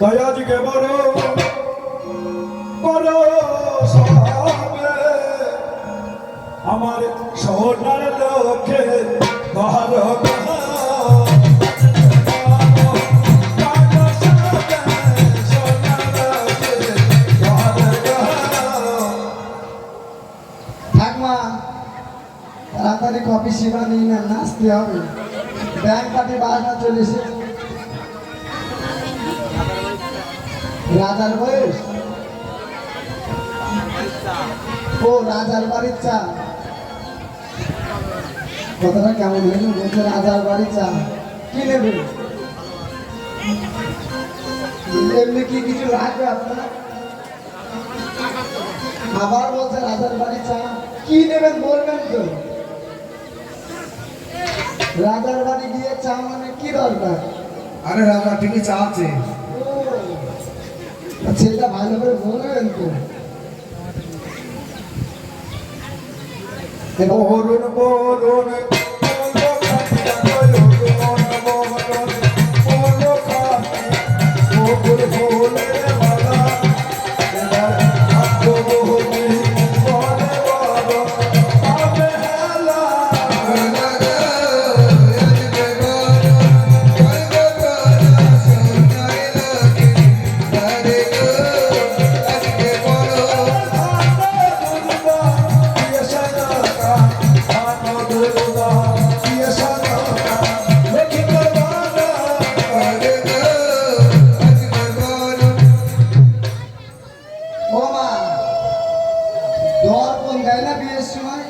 তাই আজকে বড় বড় আমার সোনার লোকে ঠাকমা তাড়াতাড়ি কফি সেবা নিয়ে নেন নাচতে হবে। ব্যাংক পার্টি বাসনা চলেছে। রাজার বয়স? ও, রাজার বাড়ির চা। কথাটা কেমন হইল বলছে, রাজার বাড়ির চা। কি নেবে? এমনি কি কিছু লাগবে আপনার? আবার বলছে, রাজার বাড়ি চা। কি নেবেন বলবেন তো? রাজার বাড়ি গিয়ে চা মানে কি দরকার? আরে রাজা, ঠিকই চা আছে। সেটা ভালো করে বলবেন তো বরুণ বরুণ ও দর কোন দেয় না বিয়ের সময়?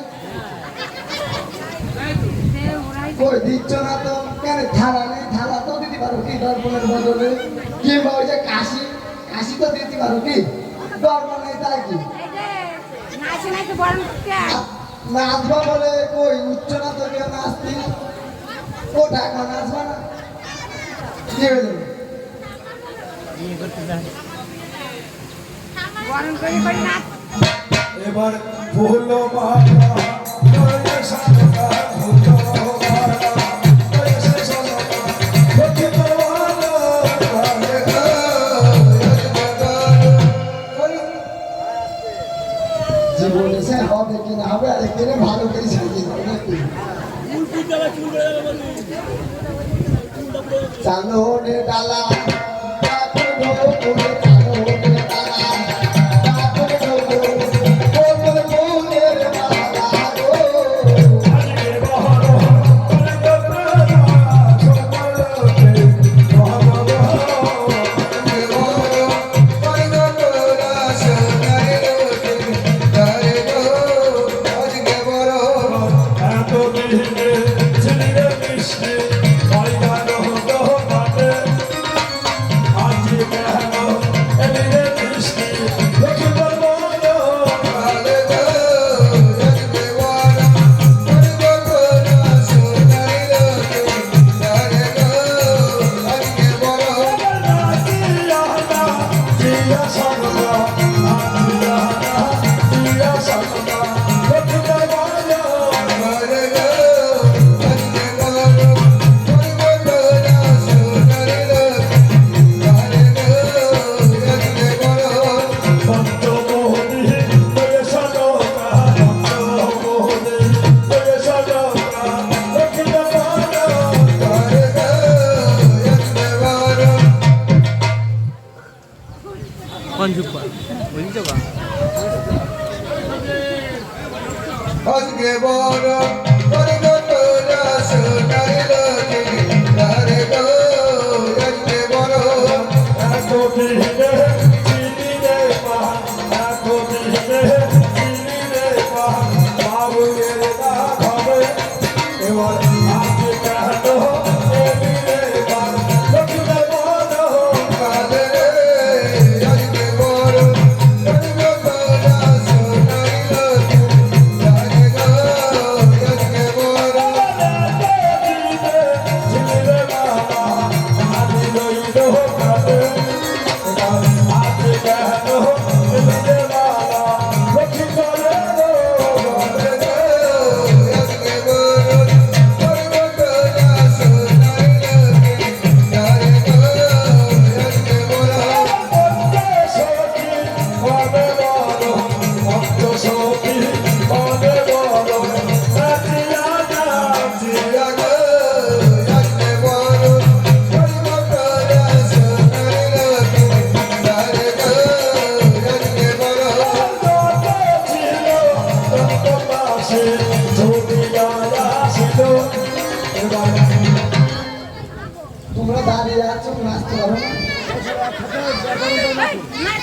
কই দিচ্ছ না তো? কেন থালা নেই? থালা তো দিতে পারো কি? দর্পণের বদলে। কিংবা ওই যে কাশি? কাশি তো দিতে পারো কি? দর্পণ নেই তাই কি? নাচে নাচে নাচবা বলে কই? উচ্চ না তো কেউ নাচতি? ও ঢাকা নাচবা না? কি হইল বরণ করে করে নাচ এবার বলেছে হবে কি হবে আর এখানে ভালো করে সাজিয়ে নাকি? চালোনে ডালা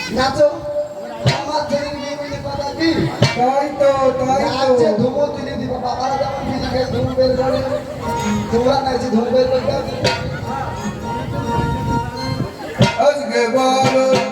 নাচ। নাচো আমার বিয়ে বলে কথা কি? তাই তো তাই তো। ধুমো তুলে দিব বাবারা যেমন নিজেকে ধুম বের করে। তোমরা ধুম বের করতে আজকে বড়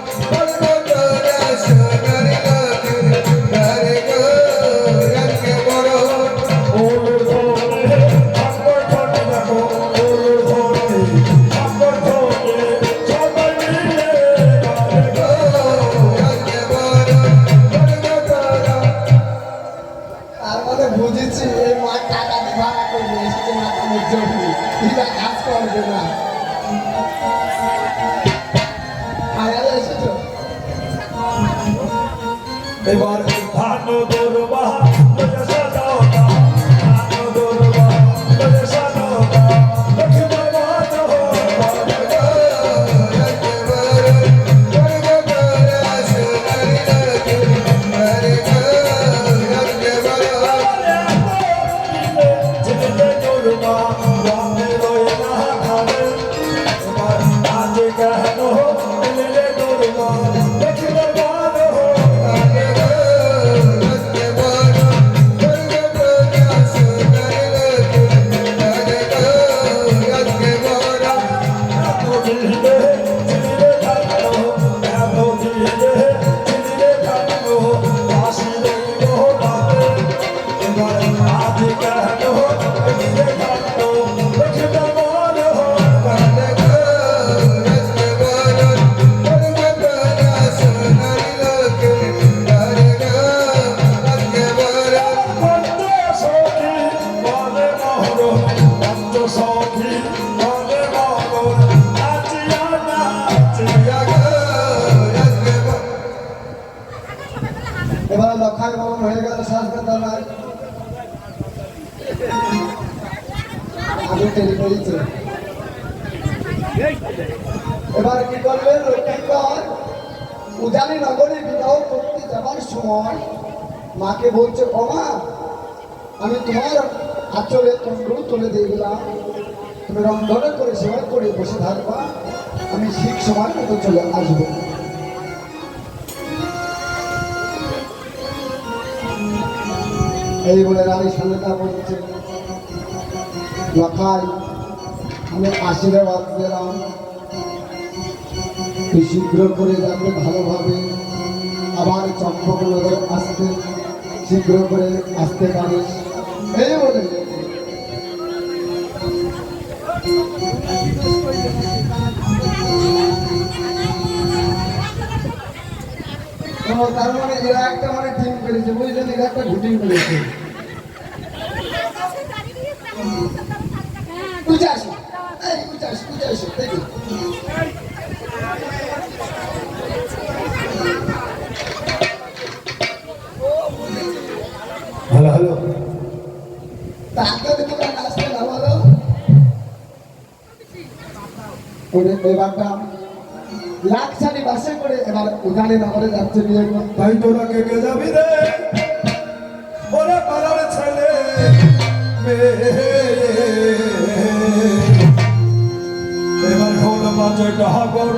তৈরি করেছে। এবার কি করবে? লক্ষ্মীকর উজানি নগরে বিবাহ করতে যাবার সময় মাকে বলছে ও মা আমি তোমার আচলে তন্ডু তুলে দিয়ে গেলাম। তুমি রন্ধনে করে সেবা করে বসে থাকবা। আমি ঠিক সময় মতো চলে আসব। এই বলে রানী সামনেটা বলছে লখাই আমি আশীর্বাদ দিলাম শীঘ্র করে যাতে ভালোভাবে আবার চম্পকনগর আসতে, শীঘ্র করে আসতে পারিস। এই বলে। তার মানে এরা একটা মানে টিম করেছে বুঝলেন এরা একটা ঘুটিং করেছে হ্যালো হ্যালো তাকে তোমরা নাচতে না বলো লাকসারি বাসে করে এবার উদানে নগরে যাচ্ছে বিয়ে তাই তোরা কে কে যাবি রে? ওরে পাড়ার ছেলে মেয়ে। ঢোল বাজে ডাগর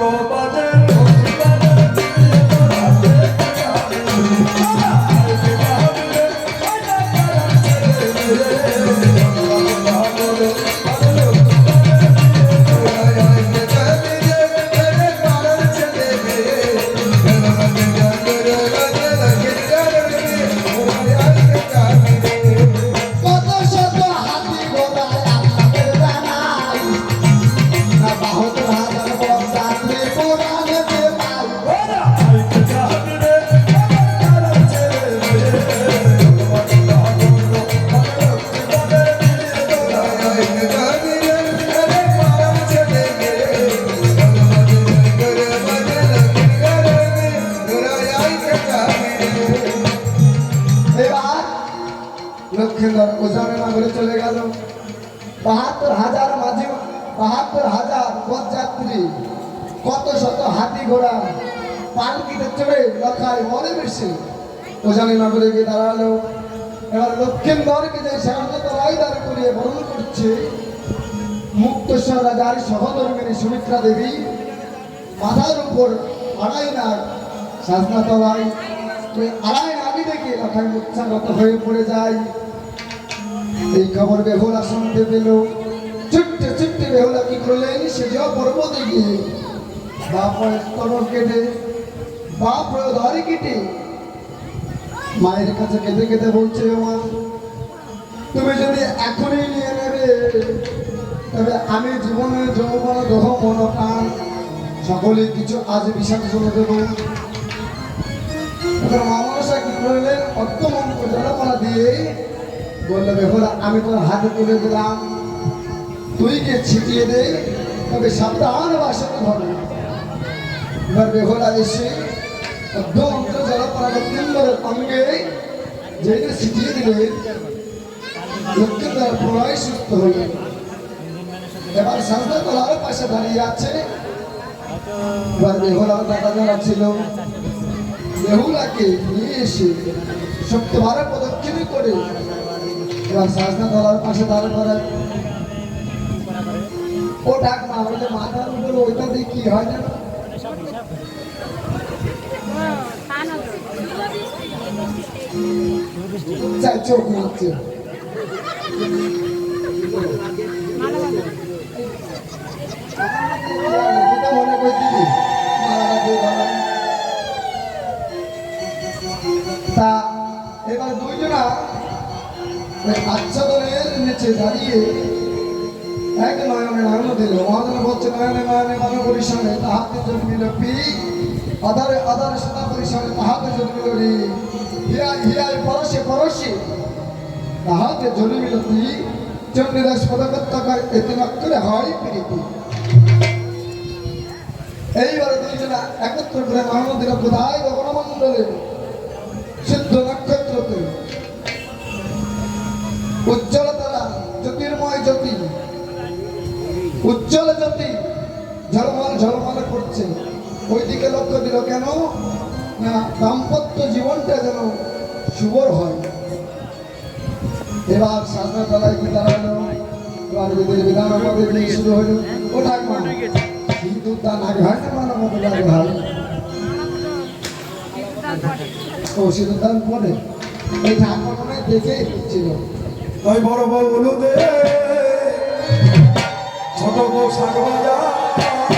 বাহাত্তর হাজার মাঝি বাহাত্তর হাজার পথযাত্রী কত শত হাতি ঘোড়া, পালকিতে চড়ে লখায় মনে বেশি। ওজানি নগরে গিয়ে দাঁড়াল। এবার লক্ষ্মীন্দরকে যে তলাই দাঁড় করিয়ে বরণ করছে মুক্তেশ্বর রাজার সহধর্মিনী সুমিত্রা দেবী। মাথার উপর আড়াই নাগ, সাজনা তলায়। আড়াই নাগি দেখে রাখায় উচ্ছাগত হয়ে পড়ে যায়। এই খবর বেহুলা শুনতে পেল। ছুটতে ছুটতে বেহুলা কি করলেন সে যে পর্বতে গিয়ে বাপ স্তর কেটে, বাপ ধরে কেটে, মায়ের কাছে কেঁদে কেঁদে বলছে, মা, তুমি যদি এখনই নিয়ে নেবে, তবে আমি জীবনে যৌবন, দহ, মন, প্রাণ, সকলে কিছু আজ শুনে দেব। এবার মামনসা কি করলেন? অর্থ মন্ত্র দিয়ে বললে, বেহলা, আমি তোর হাতে তুলে দিলাম। তুই গিয়ে ছিটিয়ে দে, তবে সাবধান বাসন ধরে এবার বেহলা এসে যেটা ছিটিয়ে এবার সাজদা দাঁড়িয়ে আছে। এবার দাদা যারা ছিল নিয়ে এসে সপ্তবারে প্রদক্ষিণ করে এবার সাজদা তলার পাশে দাঁড় করে ও ডাক মা বলে মাথার উপরে ওইটা দিয়ে কি হয় না চাই চোখ মারছে মনে করে মালাটা দিয়ে তা, এবার দুইজনা আচ্ছাদনের নিচে দাঁড়িয়ে এক নয়নে নয়ন দিল। মহাজন বলছে, নয়নে নয়নে মন পরিশ্রমে তাহাতে জন্মিল পি। আধারে আধারে সদা পরিশ্রমে তাহাতে জন্মিল রে। হিয়া হিয়ায়, পরশে পরশে তাহাতে জন্মিল পি। চন্দ্রদাস পদকত্তকার এতে নক্ষরে হয় প্রীতি। এইবারে দুইজনা একত্র করে মহানদীর কোথায় গগনমণ্ডলে উজ্জ্বল জ্যোতি ঝলমল ঝলমল করছে। ওইদিকে লক্ষ্য দিল কেন? না, দাম্পত্য জীবনটা যেন শুভর হয়। এবার সাজনা তলায় কি দাঁড়াল। এবার বিদের বিধান আমাদের দিয়ে শুরু হলো। ও ঠাকমা কিন্তু হয় পরে এই ঠাকুর মনে হয় দেখে ছিল। ওই বড় বউ 서도고 사과하자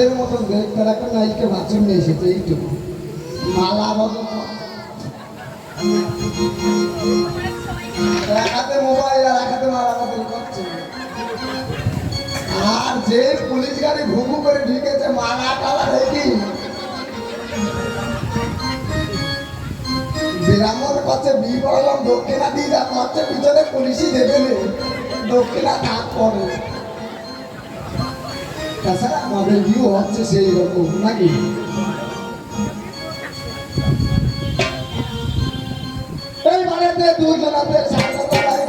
ষাটের মতন দেখতে একটা নাইকে বাছুর নিয়ে এসেছে? এইটুকু। মালা হাতে মোবাইল আর করছে। আর যে পুলিশ গাড়ি ঘুঘু করে ঢুকেছে, মালা টালা রেখি বিরামর কাছে বি বললাম দক্ষিণা দিয়ে যা পিছনে পুলিশই দেবে। দক্ষিণা না করে তাছাড়া আমাদের ভিউ হচ্ছে সেই রকম নাকি? এই বাড়িতে দুজনাতে সামনে তলায়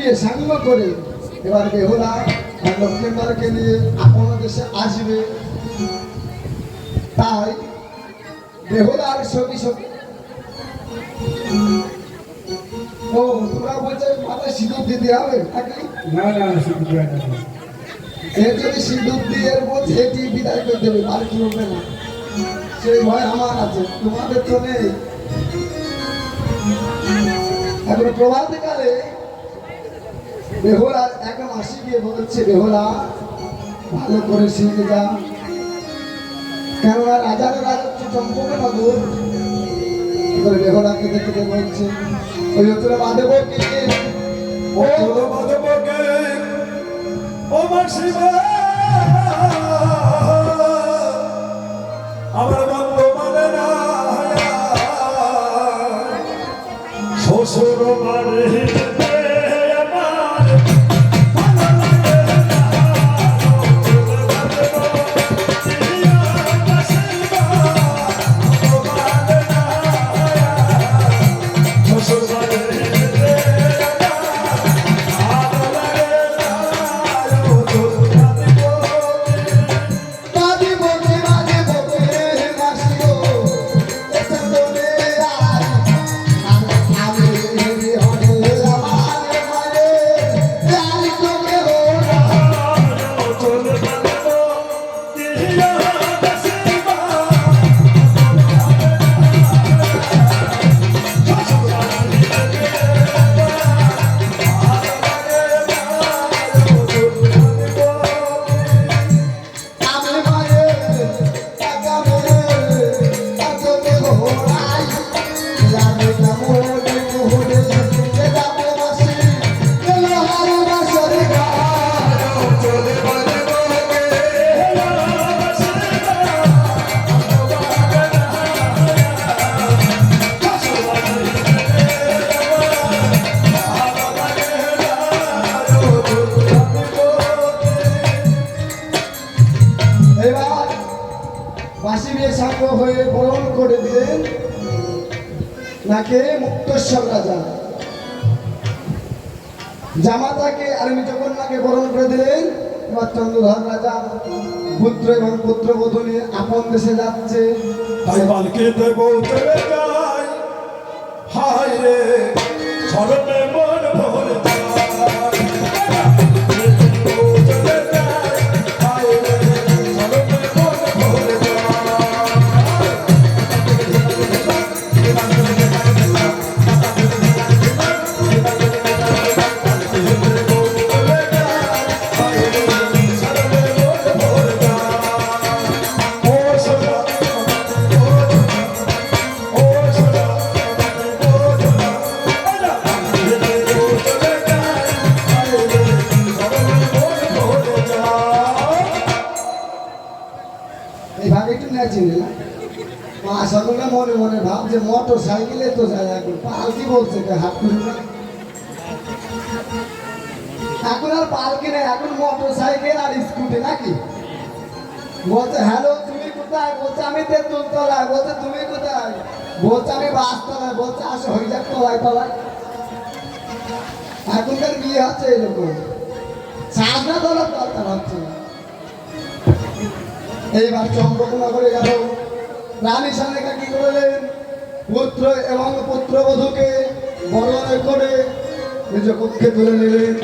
বিয়ে সাঙ্গ করে এবার বেহুলা আর লক্ষ্মীন্দরকে নিয়ে আপন দেশে আসবে। তাই বেহুলার সবই সবই ও তোমরা বলছে মাথায় সিঁদুর দিতে হবে নাকি? না না এ যদি সিঁদুর দিয়ে বলছে এটি বিদায় করে দেবে আর কি হবে না? সেই ভয় আমার আছে তোমাদের তো নেই। এখন প্রভাত কালে বেহুলার এক মাসি গিয়ে বলছে, বেহুলা, ভালো করে শিখে যা। কেননা রাজার রাজত্ব চম্পকে নগর এবার বেহুলাকে দেখতে বলছে ওই তোরা বন্ধ মানে না শ্বশুর জামাতাকে আর নিজ জগন্নাকে বরণ করে দিলেন। এবার চন্দ্রধর রাজা পুত্র এবং পুত্রবধূ নিয়ে আপন দেশে যাচ্ছে। তাই পালকিতে বলতে হাত এখন আর পালকি নেই, এখন মোটর সাইকেল আর স্কুটি নাকি? বলছে, হ্যালো, তুমি কোথায়? বলছে, আমি তেঁতুল তলায় বলছে, তুমি কোথায়? বলছে, আমি বাস তলায় বলছে, আসো, হয়ে যাক তলায় তলায়। এখনকার বিয়ে হচ্ছে এরকম সাজনা তোলার দরকার হচ্ছে। এইবার গেল। রানী সানেকা কি করলেন? পুত্র এবং পুত্রবধূকে বরণ করে নিজ কক্ষে তুলে নিলেন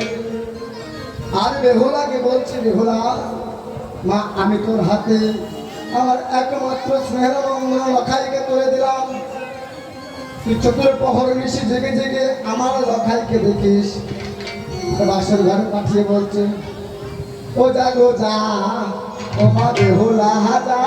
আর বেহুলাকে বলছে বেহুলা মা, আমি তোর হাতে আমার একমাত্র স্নেহের বন্ধন লখাইকে তুলে দিলাম। তুই চতুর প্রহর মিশি জেগে জেগে আমার লখাইকে দেখিস। বাসর ঘরে পাঠিয়ে বলছে, ও যা গো যা, ও মা বেহুলা যা।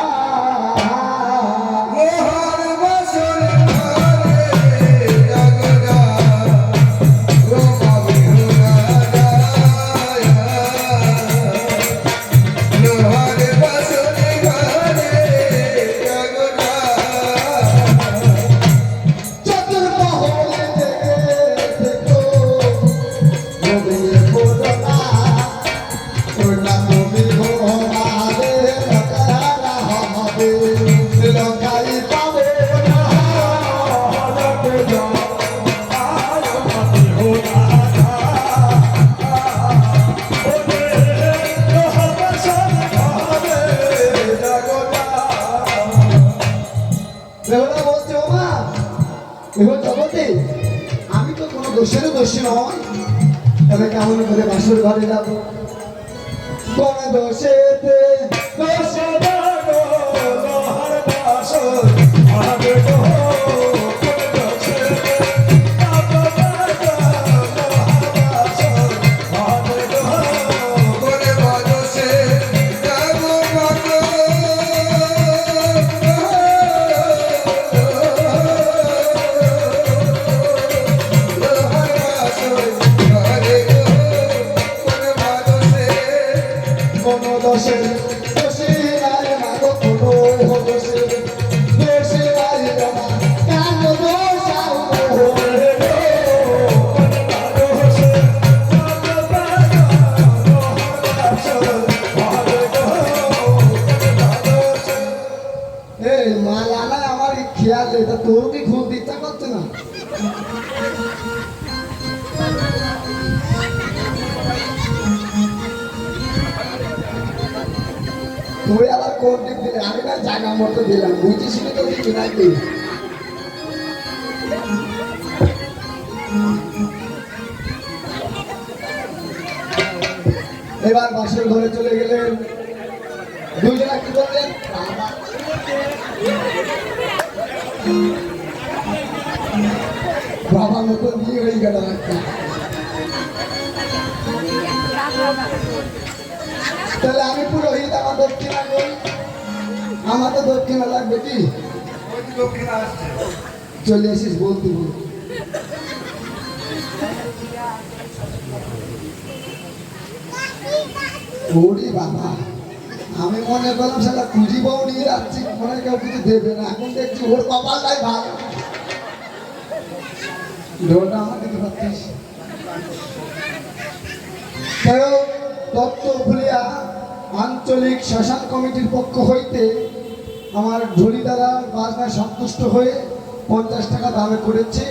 এবার বাসের ঘরে চলে গেলেন দুজনা কি করলেন? বাবা। মতো বিয়ে হয়ে গেল তাহলে আমি পুরোহিত, আমার দক্ষিণা নেই। আমার তো দক্ষিণা লাগবে কি? চলে এসিস বলতে বল। ওরে বাবা, আমি মনে করলাম সেটা খুঁজি বউ নিয়ে যাচ্ছি, মনে কেউ কিছু দেবে না। এখন দেখছি ওর কপালটাই ভালো। ঢোলটা আমার দিতে পারতিস দত্ত ফুলিয়া আঞ্চলিক শ্মশান কমিটির পক্ষ হইতে আমার ঢুলি দাদা বাজনায় সন্তুষ্ট হয়ে পঞ্চাশ টাকা দামে করেছে।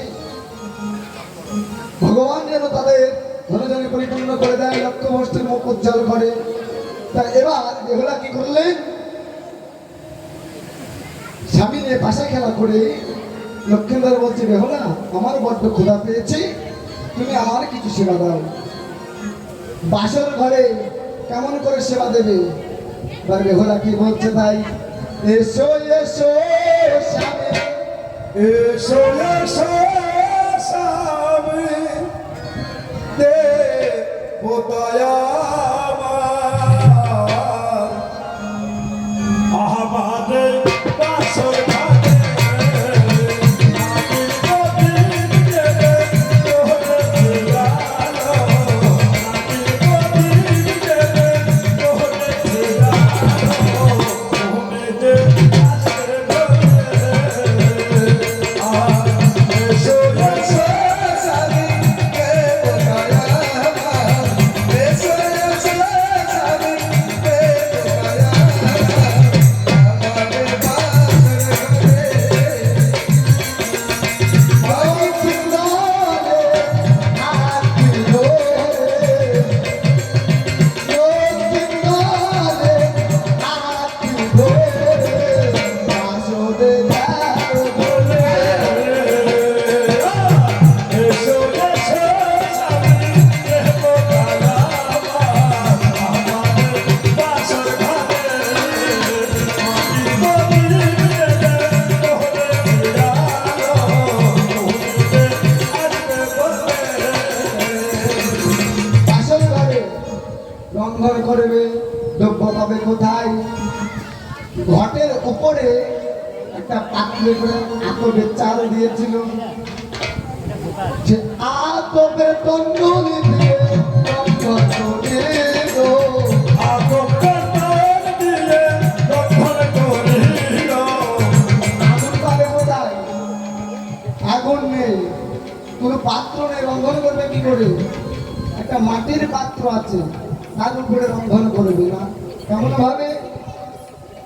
ভগবান যেন তাদের ধনজনে পরিপূর্ণ করে দেয় লক্ষ্য মুখ উজ্জ্বল করে। তা এবার বেহুলা কি করলেন? স্বামী নিয়ে পাশা খেলা করে লক্ষ্মীন্দর বলছে, বেহুলা, আমার বড্ড ক্ষুধা পেয়েছে, তুমি আমার কিছু সেবা দাও। বাসর ঘরে কেমন করে সেবা দেবে? এবার বেহুলা কি বলছে তাই এসো এসো স্বামী এসো এসো স্বামী দে বোতায়া ঘটের উপরে একটা পাত্রে করে চাল দিয়েছিল। আতপের তন্দুরি। আগুন নেই। কোনো পাত্র নেই, রন্ধন কি করে? একটা মাটির পাত্র আছে, তার উপরে রন্ধন করবে না। কেমন ভাবে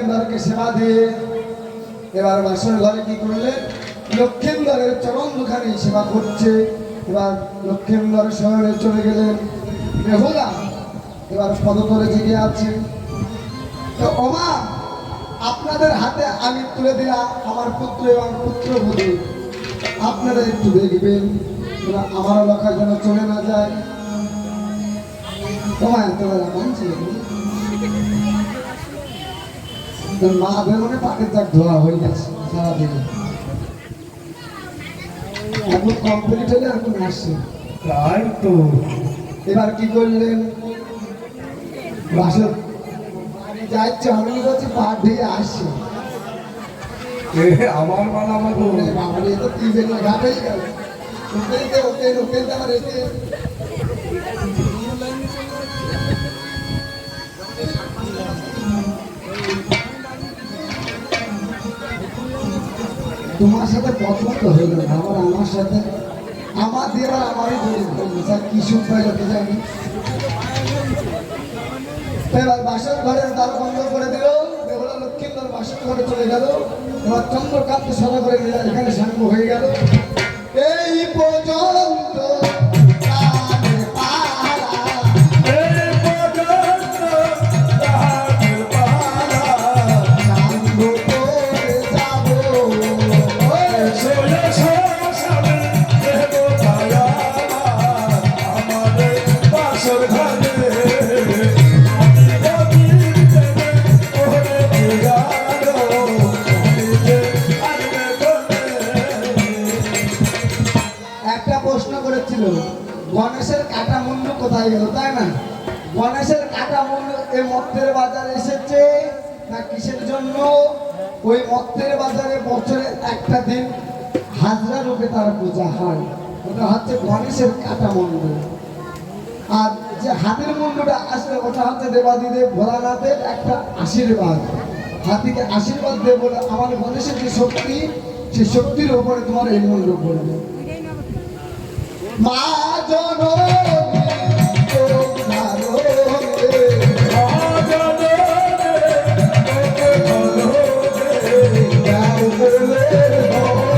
অগ্নি দিয়ে এবার বাসর ঘরে কি করলেন? লক্ষেন্দরের চরণ দুখানে সেবা করছে। এবার লক্ষেন্দর শহরে চলে গেলেন। বেহুলা এবার পদতলে জেগে আছে। তো ওমা, আপনাদের হাতে আমি তুলে দিলাম আমার পুত্র এবং পুত্রবধূ। আপনারা একটু দেখবেন যেন আমারও লেখা যেন চলে না যায়। তোমার এতবেলা মন ছিল তোর মা বেরোনে পাটের চাক ধোয়া হয়ে গেছে সারাদিনে। এখন কমপ্লিট হলে এখন আসছে তাই তো। এবার কি করলেন? বাসর যাচ্ছে আমি বলছি পাট দিয়ে আসছে। আমার মালা বাবারে তো তিন বেলা ঘাটেই গেল। ওকেলতে ওকেল ওকেলতে আমার এতে তোমার সাথে পছন্দ হয়ে না আবার আমার সাথে আমার দিয়ে আমারই বলি স্যার, কি সুখ পাইল কি জানি। এবার বাসন দ্বার বন্ধ করে দিল। বেহুলা লক্ষ্মীন্দর বাসন ঘরে চলে গেল। এবার চন্দ্রকান্ত সভা করে এখানে সাঙ্গ হয়ে গেল। এই পর্যন্ত মূল্য গেল তাই না? গণেশের কাটা এই মত্তের বাজারে এসেছে। না কিসের জন্য? ওই মত্তের বাজারে বছরে একটা দিন হাজরা রূপে তার পূজা হয়। ওটা হচ্ছে গণেশের কাটা মূল্য আর যে হাতির মুন্ডটা আসলে ওটা হচ্ছে দেবাদিদেব ভোলানাথের একটা আশীর্বাদ। হাতিকে আশীর্বাদ দেব বলে আমার গণেশের যে শক্তি, সেই শক্তির উপরে তোমার এই মূল্য পড়বে মা জননী Hallelujah.